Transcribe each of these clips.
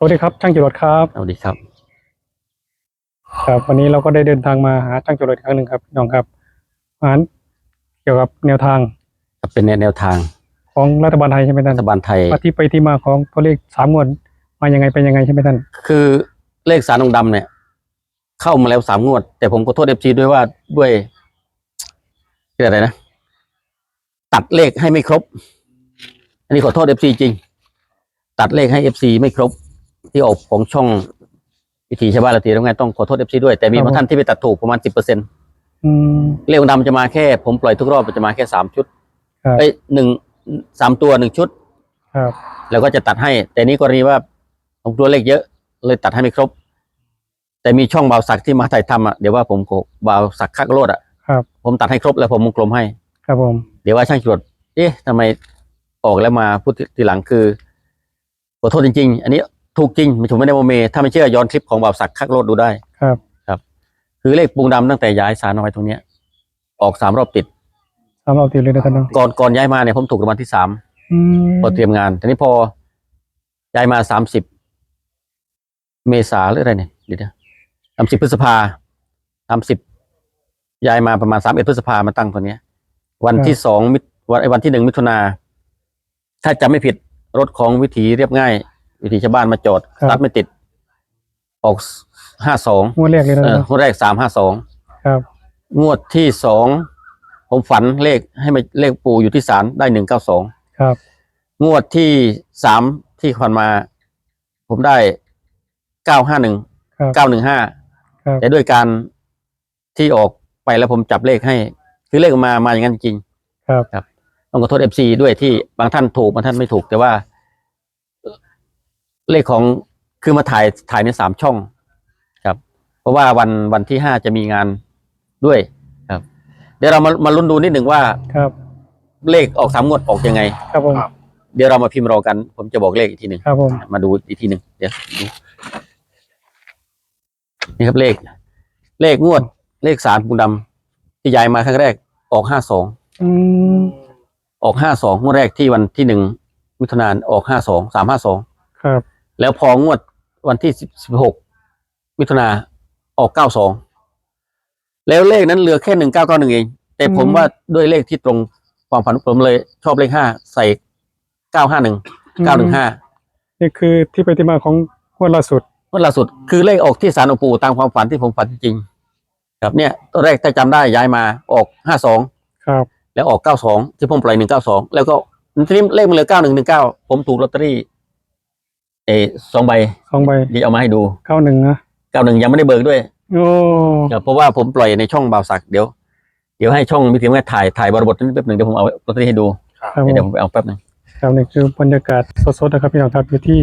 สวัสดีครับช่างจรวดครับสวัสดีครับ ครับวันนี้เราก็ได้เดินทางมาหาช่างจรวดอีกครั้งหนึ่งครับพี่น้องครับอ่านเกี่ยวกับแนวทางเป็นแนวทาง ของรัฐบาลไทยใช่ไหมท่ารันฐบาลไทยว่าที่ไปที่มาของตัวเลขสามงวดมายังไงเป็นยังไงใช่ไหมท่านคือเลขสารองค์ดำเนี่ย เข้ามาแล้วสามงวด แต่ผมขอโทษเอฟซีด้วยว่าด้วยเรียกอะไรนะตัดเลขให้ไม่ครบ อันนี้ขอโทษเอฟซีจริง ตัดเลขให้เอฟซีไม่ครบ ที่ออกของช่องวิถีชาวบ้านละทีแล้วไงต้องขอโทษเอฟซีด้วยแต่มีบางท่านที่ไปตัดถูกประมาณสิบเปอร์เซ็นอืมเลของค์ดำจะมาแค่ ผมปล่อยทุกรอบจะมาแค่สามชุดครับเอ้ยหนึ่งสามตัวหนึ่งชุดครับแล้วก็จะตัดให้ แต่นี้กรณีว่าผมตัวเลขเยอะ เลยตัดให้ไม่ครบ แต่มีช่องบาวสักที่มาถ่ายทำอะเดี๋ยวว่าผมโกบาวสักคักโลดอะครับผมตัดให้ครบแล้วผมวงกลมให้ ครับผม เดี๋ยวว่าช่างจรวดเอ๊ะทำไมออกแล้วมาพูดทีหลังคือขอโทษจริง ๆ อันนี้ ถูกจริงผมไม่ได้โมเม ถ้าไม่เชื่อย้อนคลิปของบาวสักคักโลดดูได้ครับ คือเลขปูงดำตั้งแต่ย้ายสารน้อยตรงเนี้ย ออกสามรอบติด สามรอบติดเลยนะท่านเนาะก่อนก่อนย้ายมาเนี่ยผมถูกรางวัลที่สามอืมพอเตรียมงานทีนี้พอย้ายมาสามสิบเมษาหรืออะไรเนี่ยเดี๋ยวสามสิบพฤษภาสามสิบย้ายมาประมาณสามเอ็ดพฤษภามาตั้งตัวเนี้ย วันที่สองมิถวันไอ้วันที่หนึ่งมิถุนาถ้าจำไม่ผิดรถของวิถีเรียบง่าย วิถีชาวบ้านมาจอดสตาร์ทไม่ติด ออกห้าสองงวดแรกเลยนะเอท่านอเนาะงวดแรกสามห้าสองครับงวดที่สองผมฝันเลขให้มาเลขปูอยู่ที่ศาลได้หนึ่งเก้าสองครับงวดที่สามที่ผ่านมา ผมได้เก้าห้าหนึ่งครับ เก้าหนึ่งห้าครับ แต่ด้วยการที่ออกไปแล้วผมจับเลขให้ คือเลขออกมามาอย่างนั้นจริง ครับ ต้องขอโทษเอฟซีด้วยที่บางท่านถูกบางท่านไม่ถูก แต่ว่า เลขของคือมาถ่ายถ่ายในสามช่องครับ เพราะว่าวันวันที่ห้าจะมีงานด้วยครับ เดี๋ยวเรามามาลุ้นดูนิดหนึ่งว่าครับ เลขออกสามงวดออกยังไง ครับผม เดี๋ยวเรามาพิมพ์รอกัน ผมจะบอกเลขอีกทีหนึ่งครับผม มาดูอีกทีหนึ่งเดี๋ยวดูนี่ครับเลข เลขงวด เลขสารปูดำที่ย้ายมาครั้งแรกออกห้าสองอืม ออกห้าสองงวดแรกที่วันที่หนึ่งมิถุนายนออกห้าสองสามห้าสอง ครับ แล้วพองวดวันที่สิบหกมิถุนาออกเก้าสองแล้วเลขนั้นเหลือแค่หนึ่งเก้าเก้าหนึ่งเอง แต่ผมว่าด้วยเลขที่ตรงความฝันผมเลยชอบเลขห้าใส่เก้าห้าหนึ่งเก้าหนึ่งห้านี่คือที่ไปที่มาของงวดล่าสุดวันล่าสุด คือเลขออกที่สารองค์ปู่ตามความฝันที่ผมฝันจริงๆครับเนี่ยตัวแรกถ้าจำได้ย้ายมาออกห้าสองครับ แล้วออกเก้าสองที่ผมปล่อยหนึ่งเก้าสองแล้วก็ทีนี้เลขมันเหลือเก้าหนึ่งหนึ่งเก้าผมถูกลอตเตอรี่ เออสองใบสองใบที่เอามาให้ดูเก้าหนึ่งนะเก้าหนึ่งยังไม่ได้เบิกด้วยโอ้ครับเพราะว่าผมปล่อยในช่องบ่าวสักเดี๋ยว เดี๋ยวให้ช่องมิทีมงานถ่ายถ่ายบริบทนิดแป๊บหนึ่งเดี๋ยวผมเอาลอตเตอรี่ให้ดูครับผเดี๋ยวมผมไปเอาแป๊บหนึ่งครับนี่คือบรรยากาศสดๆนะครับพี่น้องครับอยู่ที่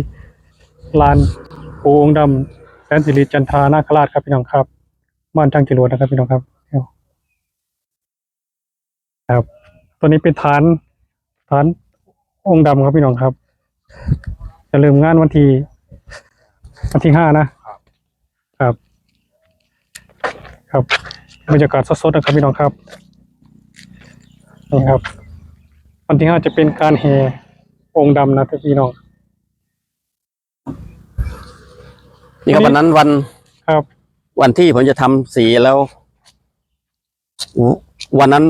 ลานปูองค์ดำแสนสิริจันทรานาคราชครับพี่น้องครับบ้านจังจรวดนะครับพี่น้องครับครับ ตัวนี้เป็นฐานฐานองค์ดำครับพี่น้องครับ จะเริ่มงานวันที่วันที่ห้านะครับ ครับบรรยากาศสดๆนะครับพี่น้องครับนี่ครับ วันที่ห้าจะเป็นการแห่องค์ดำนะพี่น้องนี่ครับวันนี้วันนั้นวันครับ วันที่ผมจะทำสีแล้วววันนั้น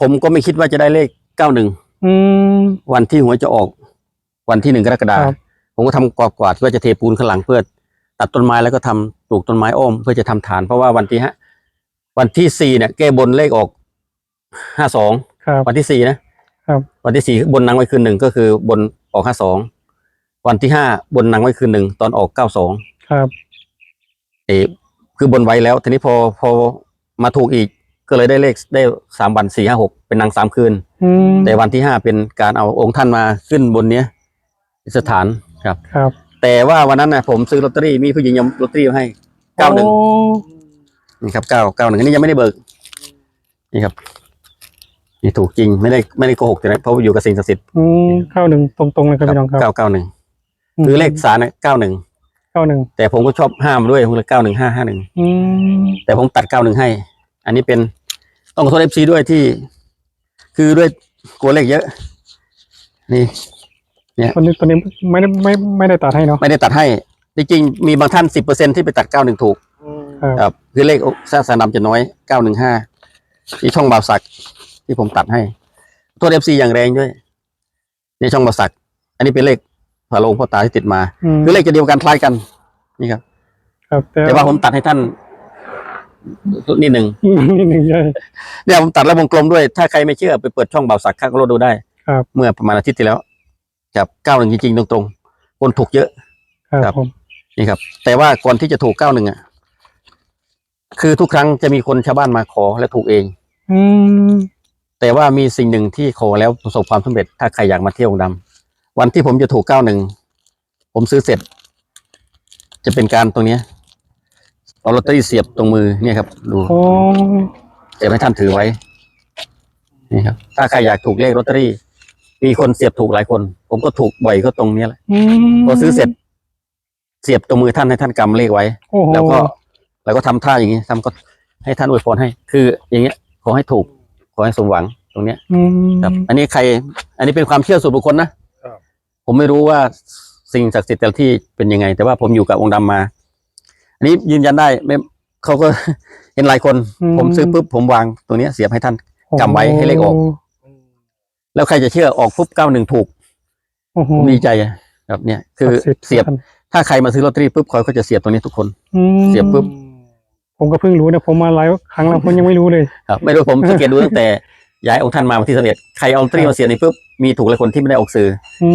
ผมก็ไม่คิดว่าจะได้เลขเก้าหนึ่งอืมวันที่หัวยจะออก วันที่หนึ่งกรกฎาคครัมบผมก็ทำกวาดกวาดเพื่อจะเทปูนข้างหลังเพื่อตัดต้นไม้แล้วก็ทำปลูกต้นไม้อ้อมเพื่อจะทำฐาน เพราะว่าวันที่ฮะวันที่สี่เนี่ยแก้บนเลขออกห้าสองครับวันที่สี่นะครับ วันที่สี่บนนางไว้คืนหนึ่งก็คือบนออกห้าสองวันที่ห้าบนนางไว้คืนหนึ่งตอนออกเก้าสองครับเออคือบนไว้แล้วทีนี้พอพอมาถูกอีกก็เลยได้เลขได้สามวันสี่ห้าหกเป็นนางสามคืนอืมแต่วันที่ห้าเป็นการเอาองค์ท่านมาขึ้นบนเนี้ย สถานครับ ครับแต่ว่าวันนั้นนะผมซื้อลอตเตอรี่มีผู้หญิงยำลอตเตอรี่มาให้เก้าหนึ่งโอ้นี่ครับเก้าเก้าหนึ่งอันนี้ยังไม่ได้เบิกนี่ครับนี่ถูกจริงไม่ได้ไม่ได้โกหกแต่นะเพราะว่าอยู่กับสิ่งศักดิ์สิทธิ์อืมเข้าหนึ่งตรงๆเลยครับพี่น้องครับเก้าเก้าหนึ่งคือเลขสารนะเก้าหนึ่งเก้าหนึ่งแต่ผมก็ชอบห้ามด้วยผมเลยเก้าหนึ่งห้าห้าหนึ่งอืมแต่ผมตัดเก้าหนึ่งให้ อันนี้เป็นต้องขอโทษเอฟซีด้วยที่ คือด้วยกลัวเลขเยอะ นี่ เนี่ยตัวนี้ตัวนี้ไม่ได้ไม่ไม่ได้ตัดให้เนาะไม่ได้ตัดให้ จริงๆมีบางท่านสิบเปอร์เซ็นที่ไปตัดเก้าหนึ่งถูกครับครับคือเลขสร้างสนามจะน้อยเก้าหนึ่งห้าที่ช่องบาวสักที่ผมตัดให้ ตัวเอฟซีอย่างแรงด้วยนี่ช่องบาวสัก อันนี้เป็นเลขฝาโลงพ่อตาที่ติดมาอืมคือเลขจะเดียวกันคล้ายกัน นี่ครับ ครับแต่แต่ว่าผมตัดให้ท่านนิดหนึ่งนิดหนึ่งใช่เนี่ยผมตัดแล้ววงกลมด้วย ถ้าใครไม่เชื่อไปเปิดช่องบาวสักข้างรถดูได้ ครับ เมื่อประมาณอาทิตย์ที่แล้ว กับเก้าหนึ่งจริงๆ ตรงๆ คนถูกเยอะครับครับผม นี่ครับ แต่ว่าก่อนที่จะถูกเก้าหนึ่งอะ คือทุกครั้งจะมีคนชาวบ้านมาขอและถูกเอง อืม แต่ว่ามีสิ่งหนึ่งที่ขอแล้วประสบความสำเร็จ ถ้าใครอยากมาเที่ยวองค์ดำวันที่ผมจะถูกเก้าหนึ่งผมซื้อเสร็จ จะเป็นการตรงเนี้ยเอาลอตเตอรี่เสียบตรงมือเนี่ยครับ ดูโอ้ เสียบให้ท่านถือไว้ นี่ครับ ถ้าใครอยากถูกเลขลอตเตอรี่ มีคนเสียบถูกหลายคน ผมก็ถูกบ่อยก็ตรงเนี้ยแหละอืมพอซื้อเสร็จ เสียบตรงมือท่านให้ท่านกำเลขไว้โอ้โหแล้วก็แล้วก็ทำท่าอย่างนี้ทำก็ให้ท่านอวยพรให้ คืออย่างเงี้ย ขอให้ถูก ขอให้สมหวังตรงเนี้ยอืมครับ อันนี้ใคร อันนี้เป็นความเชื่อส่วนบุคคลนะครับผมไม่รู้ว่าสิ่งศักดิ์สิทธิ์แต่ละที่เป็นยังไง แต่ว่าผมอยู่กับองค์ดำมา อันนี้ยืนยันได้ไม่เขาก็เห็นหลายคน ผมซื้อปุ๊บผมวางตัวเนี้ยเสียบให้ท่านจำไว้ให้เลขออก แล้วใครจะเชื่อออกปุ๊บเก้าหนึ่งถูกโอ้โห ผมดีใจอะครับเนี่ย คือศักดิ์สิทธิ์เสียบถ้าใครมาซื้อลอตเตอรี่ปุ๊บเขาก็จะเสียบตรงนี้ทุกคน อืมเสียบปุ๊บ ผมก็เพิ่งรู้นะผมมาหลายครั้งแล้วผมยังไม่รู้เลย ครับไม่รู้ผม สังเกตดูตั้งแต่ย้ายองค์ท่านมาวันที่สมเด็จใครเอาลอตเตอรี่มาเสียบในปุ๊บมีถูกหลายคนที่ไม่ได้ออกสื่อ อื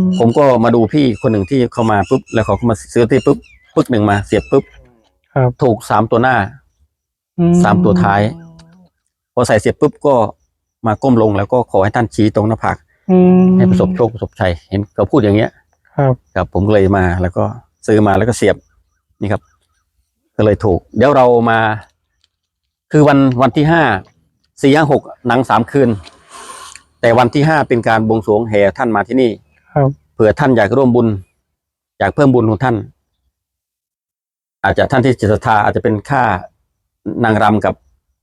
มผมก็มาดูพี่คนหนึ่งที่เข้ามาปุ๊บแล้วเขาก็มาซื้อลอตเตอรี่ปุ๊บปึ๊กหนึ่งมาเสียบปุ๊บครับถูกสามตัวหน้า อืสามตัวท้าย พอใส่เสียบปุ๊บก็ มาก้มลงแล้วก็ขอให้ท่านชี้ตรงหน้าผากอืมให้ประสบโชคประสบชัยเห็นเขาพูดอย่างเงี้ย ครับครับผมก็เลยมาแล้วก็ซื้อมาแล้วก็เสียบนี่ครับ ก็เลยถูก เดี๋ยวเรามา คือวันวันที่ห้าสี่ห้าหกหนังสามคืน แต่วันที่ห้าเป็นการบวงสรวงแห่ท่านมาที่นี่ ครับเผื่อท่านอยากร่วมบุญ อยากเพิ่มบุญของท่าน อาจจะท่านที่จิตศรัทธาอาจจะเป็นค่านางรำกับ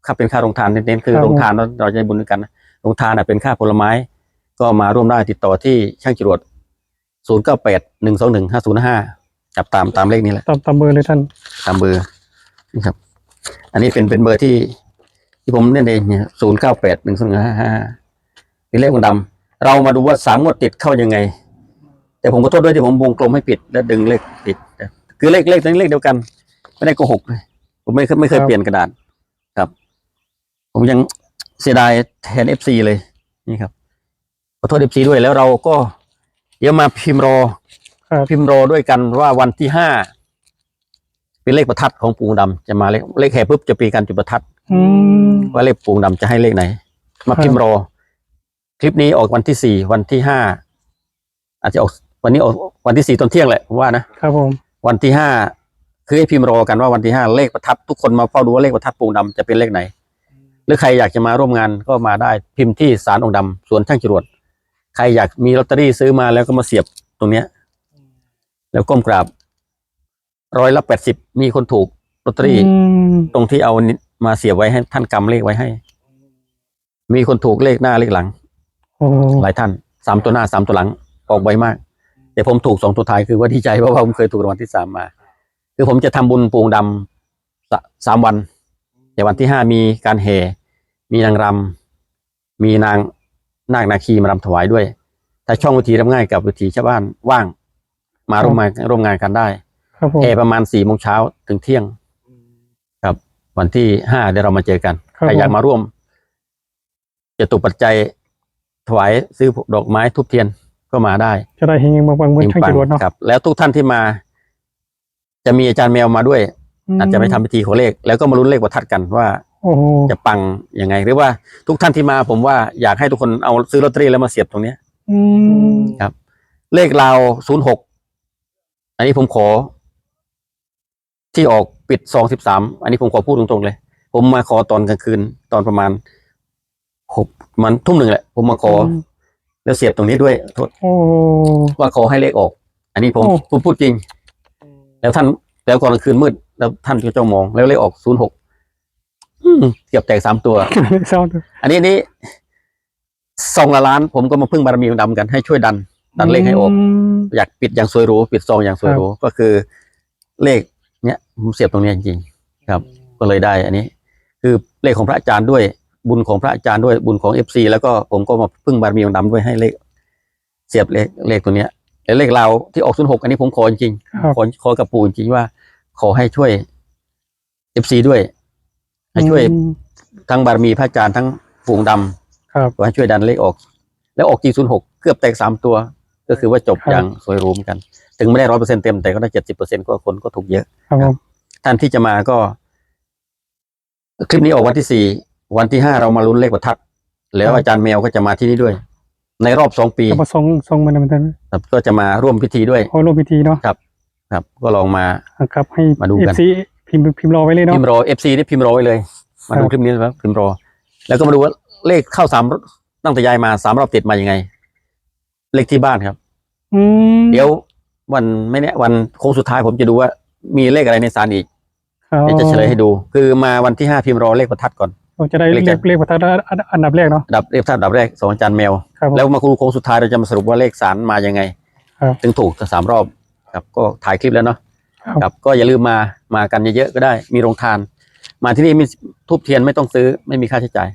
ค่าเป็นค่าโรงทานเน้นๆคือโรงทานเราเราจะได้บุญด้วยกันนะโรงทานน่ะเป็นค่าผลไม้ ก็มาร่วมได้ติดต่อที่ช่างจรวดศูนย์เก้าแปดหนึ่งสองหนึ่งห้าศูนย์ห้าจับตามตามเลขนี้แหละ ตามตามเบอร์เลยท่าน ตามเบอร์นี่ครับ อันนี้เป็นเป็นเบอร์ที่ ที่ผมเล่นเองเนี่ยศูนย์เก้าแปดหนึ่งสองหนึ่งห้าห้าเป็นเลขคนดำเรามาดูว่าสามงวดติดเข้ายังไง แต่ผมก็โทษด้วยที่ผมวงกลมให้ปิด แล้วดึงเลขติด คือเลขเลขทั้งเลขเดียวกัน ไม่ได้โกหกเลยผมไม่เคยไม่เคยครับเปลี่ยนกระดาษครับ ผมยังเสียดายแทนเอฟซีเลยนี่ครับขอโทษเอฟซีด้วยแล้วเราก็เดี๋ยวมาพิมพ์รอครับพิมพ์รอด้วยกันว่าวันที่ห้าเป็นเลขประทัดของปู่ดำจะมาเลขเลขแห่ปุ๊บจะปีการจุดประทัดอืมว่าเลขปู่ดำจะให้เลขไหน มาครับพิมพ์รอ คลิปนี้ออกวันที่สี่วันที่ห้าอาจจะออกวันนี้ออกวันที่สี่ตอนเที่ยงแหละผมว่านะครับผมวันที่ห้าคือให้พิมพ์รอกันว่าวันที่ห้าเลขประทัดทุกคนมาเฝ้าดูว่าเลขประทัดปู่ดำจะเป็นเลขไหน หรือใครอยากจะมาร่วมงานก็มาได้พิมพ์ที่ศาลองค์ดำสวนช่างจรวดใครอยากมีลอตเตอรี่ซื้อมาแล้วก็มาเสียบตรงเนี้ย แล้วก้มกราบร้อยละแปดสิบมีคนถูกลอตเตอรี่อืมตรงที่เอานิมาเสียบไว้ให้ท่านกำเลขไว้ให้ มีคนถูกเลขหน้าเลขหลังโอ้หลายท่านสามตัวหน้าสามตัวหลังออกไวมากแต่ผมถูกสองตัวท้ายคือว่าดีใจเพราะว่าผมเคยถูกรางวัลที่สามมา คือผมจะทำบุญปูงดำสะสามวัน แต่วันที่ห้ามีการแห่ มีนางรำมีนางนาคนาคีมารำถวายด้วย ถ้าช่องวิธีรับง่ายกับวิธีชาวบ้านว่าง มาร่วมงานร่วมงานกันได้ครับผมแห่ประมาณสี่โมงเช้าถึงเที่ยง ครับ วันที่ห้าเดี๋ยวเรามาเจอกันครับใครอยากผมมาร่วม จะตุปัจจัยถวายซื้อดอกไม้ทุบเทียนก็มาได้จะได้เฮงๆบางๆเหมือนช่างจรวดเนาะครับ แล้วทุกท่านที่มา จะมีอาจารย์แมวมาด้วย อาจจะไปทำพิธีขอเลข แล้วก็มาลุ้นเลขประทัดกันว่าโอ้โหจะปังยังไง หรือว่าทุกท่านที่มาผมว่าอยากให้ทุกคนเอาซื้อลอตเตอรี่แล้วมาเสียบตรงเนี้ยอืมเลขราวศูนย์หกอันนี้ผมขอ ที่ออกปิดซองสิบสามอันนี้ผมขอพูดตรงๆเลย ผมมาขอตอนกลางคืนตอนประมาณหกมันทุ่มหนึ่งแหละ ผมมาขอ แล้วเสียบตรงนี้ด้วยโทษโอ้ว่าขอให้เลขออก อันนี้ผมโอ้ผมพูดจริง แล้วท่านแล้วก่อนกลางคืนมืด แล้วท่านก็จ้องมองแล้วเลขออกศูนย์หกเกือบแตกสามตัวเศร้าอันนี้อันนี้ซองละล้าน ผมก็มาพึ่งบารมีของดำกันให้ช่วยดันตัดเลขให้ออกมอยากปิดอย่างสวยหรูปิดซองอย่างสวยหรูก็คือเลข เนี้ยผมเสียบตรงเนี้ยจริงๆครับ ก็เลยได้อันนี้ คือเลขของพระอาจารย์ด้วยบุญของพระอาจารย์ด้วยบุญของเอฟซีแล้วก็ผมก็มาพึ่งบารมีองค์ดำด้วยให้เลข เสียบเลขเลขตัวเนี้ยแล้วเลขเราที่ออกศูนย์หกอันนี้ผมขอจริงๆครับขอขอกับปู่จริงๆว่า ขอให้ช่วยเอฟซีด้วย ให้ช่วยอืมทั้งบารมีพระอาจารย์ทั้งฝูงดำครับขอให้ช่วยดันเลขออก แล้วออก G06 เกือบแตกสามตัว ก็คือว่าจบครับอย่างสวยหรูเหมือนกัน ถึงไม่ได้ร้อยเปอร์เซ็นเต็มแต่ก็ได้เจ็ดสิบเปอร์เซ็นก็คนก็ถูกเยอะครับผมท่านที่จะมาก็ คลิปนี้ออกวันที่สี่วันที่ห้าเรามาลุ้นเลขประทัดแล้วอาจารย์แมวก็จะมาที่นี่ด้วย ในรอบสองปีจะมาทรงทรงมันมันครับก็จะมาร่วมพิธีด้วยโอ้ร่วมพิธีเนาะครับ ก็ลองมาครับ ให้มาดูกันเอฟซีพิมพ์พิมพ์รอไว้เลยเนาะ พิมพ์รอเอฟซีได้พิมพ์รอไว้เลย มาดูครับ คลิปนี้นะครับพิมพ์รอ แล้วก็มาดูว่าเลขเข้าสามตั้งแต่ยายมาสามรอบติดมายังไง เลขที่บ้านครับ อืมเดี๋ยววันไม่แน่วันโค้งสุดท้ายผมจะดูว่ามีเลขอะไรในสารอีกครับเดี๋ยวจะเฉลยให้ดู คือมาวันที่ห้าพิมพ์รอเลขประทัดก่อน เราจะได้เลเลขขเลขประทัดอันอันดับแรกเนาะดับเลขประทัดดับแรกสองอาจารย์แมว ครับผม แล้วมาคูโค้งสุดท้ายเราจะมาสรุปว่าเลขสารมายังไง ครับ ถึงถูกสามรอบ ครับก็ถ่ายคลิปแล้วเนาะครับ ครับก็อย่าลืมมามากันเยอะๆก็ได้ มีโรงทาน มาที่นี่มีทูบเทียนไม่ต้องซื้อไม่มีค่าใช้จ่าย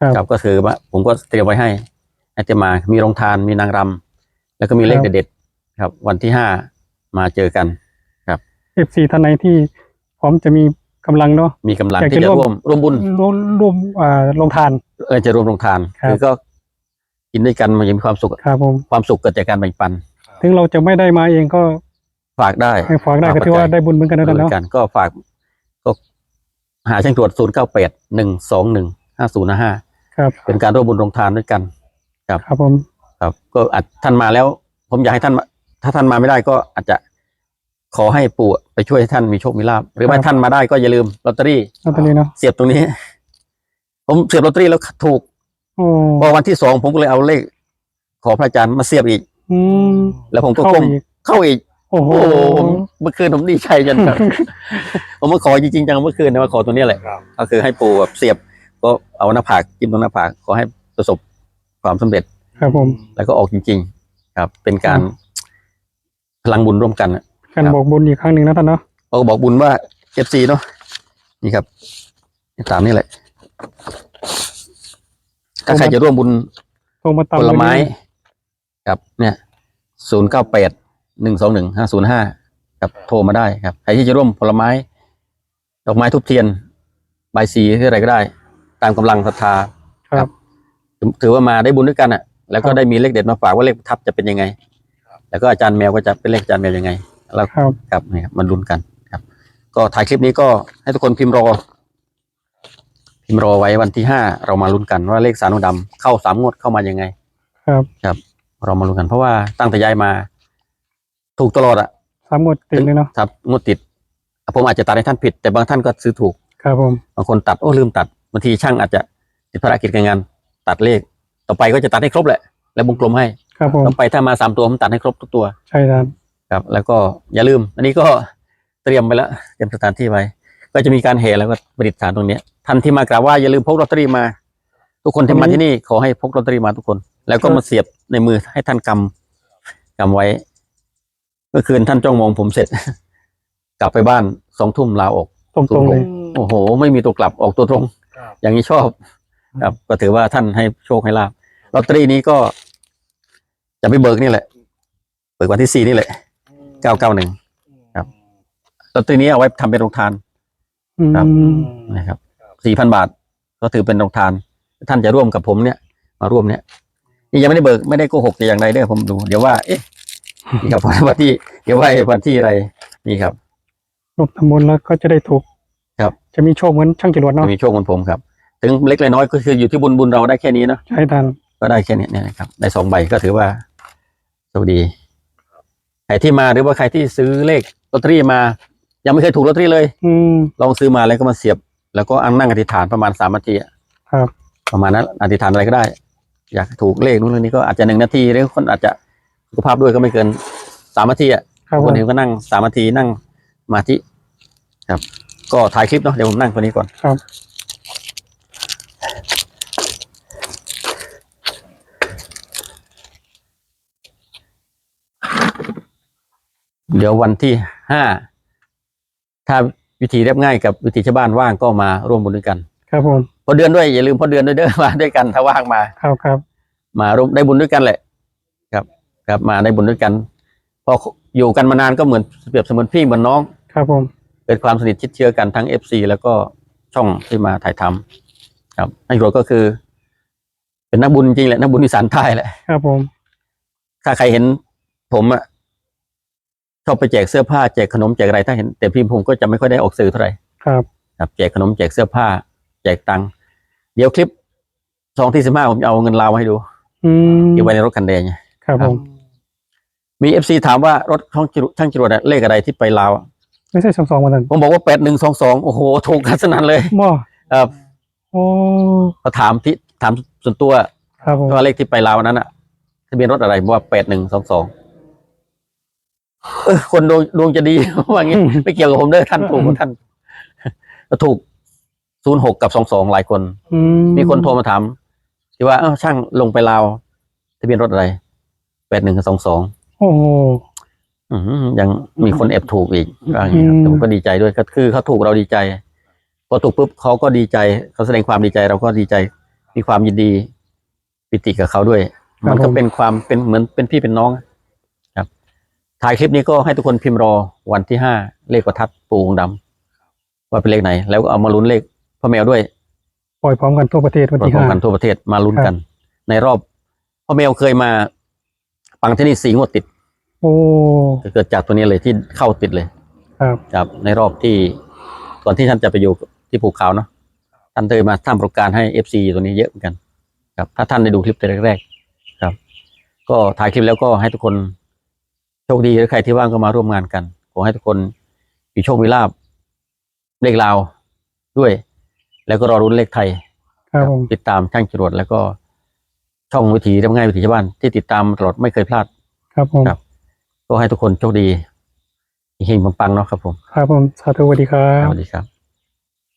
ครับ ครับก็คือว่าผมก็เตรียมไว้ให้ให้จะมามีโรงทานมีนางรำแล้วก็มีเลขครับ เด็ดๆครับ วันที่ห้ามาเจอกัน เอฟซีท่านไหนที่พร้อมจะมีกำลังเนาะ มีกำลังอยากที่จะจะร่ร่ววมม ร่วมบุญร่วมร่วมอ่าลงทาน เออจะร่วมโรงทานครับ คือก็กินด้วยกันมันจะมีความสุข ครับผม ความสุขเกิดจากการแบ่งปัน ถึงเราจะไม่ได้มาเองก็ฝากได้ให้ฝากได้ฝากก็ถือว่าปัจจัยได้บุญเหมือนกันนะเหท่านมือเนาะนกันก็ฝากก็หาช่างตรวจศูนย์เก้าแปดหนึ่งสองหนึ่งห้าศูนย์ห้าครับเป็นการร่วมบุญโรงทานด้วยกันครับผมครับก็อาจท่านมาแล้ว ผมอยากให้ท่านมาถ้าท่านมาไม่ได้ก็อาจจะขอให้ปู่ไปช่วยให้ท่านมีโชคมีลาภหรือว่าท่านมาได้ก็อย่าลืมลอตเตอรี่ลอตเตอรี่เนาะเสียบตรงนี้ ผมเสียบลอตเตอรี่แล้วถูกโอ้พอวันที่สองผมก็เลยเอาเลข ขอพระอาจารย์มาเสียบอีก อืมแล้วผมก็เข้าก้มอีกเข้าอีกโอ้โหโอ้โหผมเมื่อคืนผมดีใจจนแบบผมมาขอจริงๆจังเมื่อคืนนะมาขอตัวเนี้ยแหละครับก็คือให้ปู่แบบเสียบ ก็เอาหน้าผากจิ้มตรงหน้าผากขอให้ประสบความสำเร็จ ครับผม แล้วก็ออกจริง ๆ ครับ เป็นการพลังบุญร่วมกันนะการบอกบุญอีกครั้งหนึ่งนะท่านเนาะเราก็บอกบุญว่าเอฟซีเนาะนี่ครับตามนี่แหละถ้าใครจะร่วมบุญโทรมาตามผลไม้เลย ครับเนี่ยศูนย์เก้าแปดหนึ่งสองหนึ่งห้าศูนย์ห้าครับโทรมาได้ครับใครที่จะร่วมผลไม้ ดอกไม้ทุบเทียนใบายสีหรืออะไรก็ได้ ตามกำลังศรัทธาครับถือถือว่ามาได้บุญด้วยกันอะ แล้วก็ได้มีเลขเด็ดมาฝากว่าเลขประทับจะเป็นยังไง แล้วก็อาจารย์แมวก็จะเป็นเลขอาจารย์แมวยังไงแล้วครับครับนี่ครับมันลุ้นกันครับ ก็ถ่ายคลิปนี้ก็ให้ทุกคนพิมพ์รอ พิมพ์รอไว้วันที่ห้าเรามาลุ้นกันว่าเลขสารดำเข้าสามงวดเข้ามายังไง ครับ เรามาลุ้นกันเพราะว่าตั้งแต่ย้ายมา ถูกตลอดอะสามหมดติดเลยเนาะครับงวดติดผมอาจจะตัดให้ท่านผิด แต่บางท่านก็ซื้อถูกครับผมบางคนตัดโอ้ลืมตัดบางทีช่างอาจจะติดภารกิจการงาน ตัดเลข ต่อไปก็จะตัดให้ครบแหละ แล้ววงกลมให้ครับผมต่อไปถ้ามาสามตัวผมตัดให้ครบทุกตัว ใช่ท่านครับ แล้วก็อย่าลืม อันนี้ก็เตรียมไปแล้วเตรียมสถานที่ไว้ ก็จะมีการแห่แล้วก็ประดิษฐานตรงเนี้ยท่านที่มากราบไหว่าอย่าลืมพกลอตเตอรี่มา ทุกคนที่มาที่นี่ขอให้พกลอตเตอรี่มาทุกคน แล้วก็มาเสียบในมือให้ท่านกำกำไว้ เมื่อคืนท่านจ้องมองผมเสร็จ กลับไปบ้านสองทุ่มลาออกตรงตรงๆเลยโอ้โห ไม่มีตัวกลับออกตัวตรงครับอย่างนี้ชอบ ครับ ก็ถือว่าท่านให้โชคให้ลาบลอตเตอรี่นี้ก็ จะไปเบิกนี่แหละ เบิกวันที่สี่นี่แหละเก้าเก้าหนึ่งครับลอตเตอรี่นี้เอาไว้ทำเป็นโรงทานอืมครับนะครับสี่พันบาท ก็ถือเป็นโรงทาน ท่านจะร่วมกับผมเนี่ย มาร่วมเนี่ย นี่ยังไม่ได้เบิกไม่ได้โกหกแต่อย่างใดเด้อผมดู เดี๋ยวว่า เอ๊ะนี่ครับวันที่ เดี๋ยวว่าวันที่อะไรนี่ครับรวมทำบุญแล้วก็จะได้ถูกครับ จะมีโชคเหมือนช่างจรวดเนาะจะมีโชคเหมือนผมครับ ถึงเล็กๆน้อยๆก็คืออยู่ที่บุญบุญเราได้แค่นี้เนาะใช่ท่านก็ได้แค่เนี้ยเนี่ยนะครับได้สองใบก็ถือว่าโชคดีใครที่มาหรือว่าใครที่ซื้อเลขลอตเตอรี่มา ยังไม่เคยถูกลอตเตอรี่เลย อืมลองซื้อมาแล้วก็มาเสียบ แล้วก็อังนั่งอธิษฐานประมาณสามนาทีอะครับ ประมาณนั้นอธิษฐานอะไรก็ได้ อยากถูกเลขนู้นเลขนี้ก็อาจจะหนึ่งนาทีหรือคนอาจจะสุขภาพด้วยก็ไม่เกินสามนาทีอะครับผคนมเดียวก็นั่งสามนาทีนั่งสมาธิครับ ก็ถ่ายคลิปเนาะเดี๋ยวผมนั่งตัวนี้ก่อน ครับ เดี๋ยววันที่ห้าถ้าวิธีเรียบง่ายกับวิธีชาวบ้านว่างก็มาร่วมบุญด้วยกัน ครับผมพ อเดือนด้วยอย่าลืมพอเดือนด้วยเด้อมาด้วยกันถ้าว่างมาครับครับ มาร่วมได้บุญด้วยกันแหละ ครับ ครับมาได้บุญด้วยกัน พออยู่กันมานานก็เหมือนเปรียบเสมือนพี่เหมือนน้อง ครับผมเกิดความสนิทชิดเชื้อกันทั้งเอฟซีแล้วก็ช่องที่มาถ่ายทำครับนายโรก็คือ เป็นนักบุญจริงแหละนักบุญอีสานใต้แหละครับผม ถ้าใครเห็นผมอะชอบไปแจกเสื้อผ้าแจกขนมแจกอะไรถ้าเห็นแต่พี่ผมก็จะไม่ค่อยได้ออกสื่อเท่าไหร่ครับ ครับแจกขนมแจกเสื้อผ้า แจกตังค์ เดี๋ยวคลิปสองที่สิบห้าผมจะเอาเงินลาวมาให้ดูอืมเก็บไว้ในรถคันแดงไง ครับผม มีเอฟซีถามว่ารถช่างจรวดช่างจรวดอะเลขอะไรที่ไปลาวอะไม่ใช่สองสองวันนั้นผมบอกว่าแปดหนึ่งสองสองโอ้โหถูกกันสนั่นเลยบ่ครับโอ้เขาถามที่ถามส่วนตัวครับผมว่าเลขที่ไปลาวนั้นอะทะเบียนรถอะไรบอกว่าแปดหนึ่งสองสองเออคนดวงดวงจะดี ว่างี้ไม่เกี่ยวกับผมเด้อท่านถูกท่านก็ถูก ศูนย์หกกับสองสองหลายคน อืมีคนโทรมาถามที่ว่าเอ้าช่างลงไปลาวทะเบียนรถอะไรแปดหนึ่งกับสองสองโอ้โห ยังมีคนแอบถูกอีกว่าอย่างนี้ครับอืม แต่ผมก็ดีใจด้วยก็คือเขาถูกเราดีใจพอถูกปุ๊บเขาก็ดีใจเขาแสดงความดีใจเราก็ดีใจ มีความยินดีปิติกับเขาด้วย มันก็เป็นความเป็นเหมือนเป็นพี่เป็นน้องครับถ่ายคลิปนี้ก็ให้ทุกคนพิมพ์รอวันที่ห้าเลขประทัดปูองค์ดำว่าเป็นเลขไหน แล้วก็เอามาลุ้นเลข พ่อแมวด้วยปล่อยพร้อมกันทั่วประเทศวันรวที่มห้า กันทั่วประเทศมาลุ้นกัน ในรอบพ่อแมวเคยมา ปังที่นี่สี่งวดติดโอ้เกิดจากตัวนี้เลยที่เข้าติดเลย ครับ ครับในรอบที่ก่อนที่ท่านจะไปอยู่ที่ภูเขาเนาะท่านเคยมาทำประสบการณ์ให้เอฟซีตัวนี้เยอะเหมือนกัน ครับ ถ้าท่านได้ดูคลิปแรกๆครับ ก็ถ่ายคลิปแล้วก็ให้ทุกคนโชคดีหรือใครที่ว่างก็มาร่วมงานกันขอให้ทุกคนมีโชคมีลาบเลขลาวด้วย แล้วก็รอรุ้นเลขไทย ครับผม ติดตามช่างจรวดแล้วก็ช่องวิถีเรียบง่ายวิถีชาวบ้านที่ติดตามตลอดไม่เคยพลาด ครับผม ครับ ก็ให้ทุกคนโชคดีเฮงๆปังๆเนาะครับผมครับผม สาธุสวัสดีครัสบ วัสดีครับ